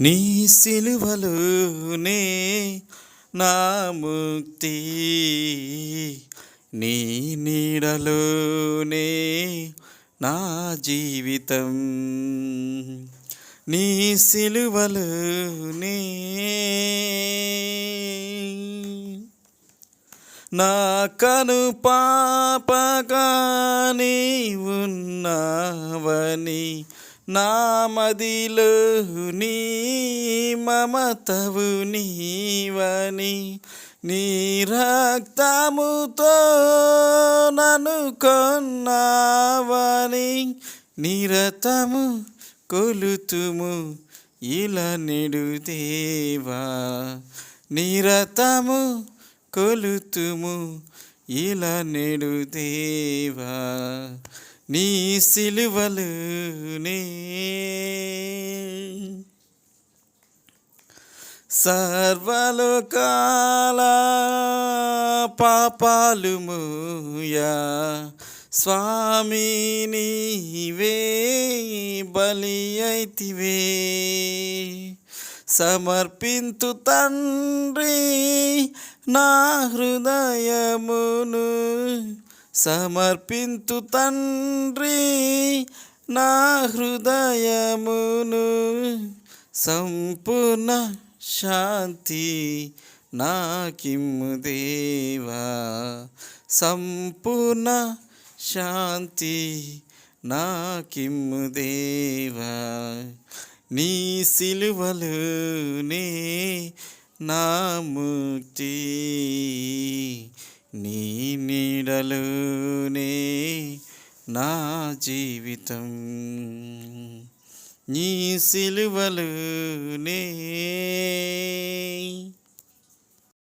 నీ సిలువలోనే నా ముక్తి నీ నీడలోనే నా జీవితం. నీ సిలువలోనే నా కను పాపగా నీ ఉన్నావని నా మదిలో నీ మమతవు నీవని నీ రక్తముతో నన్ను కొన్నావని నిరతము కొలుతుము ఇలా నెడు దేవా. నిరతము కొలుతుము ఇలా నెడు దేవా. నీ సిలువలునే సర్వలోకాల పాపాలు మూయా. స్వామి నీవే బలి అయితివే. సమర్పింతు తండ్రి నా హృదయమును. సమర్పింతు తండ్రి నా హృదయమును. సంపూర్ణ శాంతి నాకిమ్ము దేవా. సంపూర్ణ శాంతి నాకిమ్ము దేవా. నీ సిలువలునే నా ముక్తి. నీ నీడలోనే నా జీవితం. ညီစီလူဝလူနေ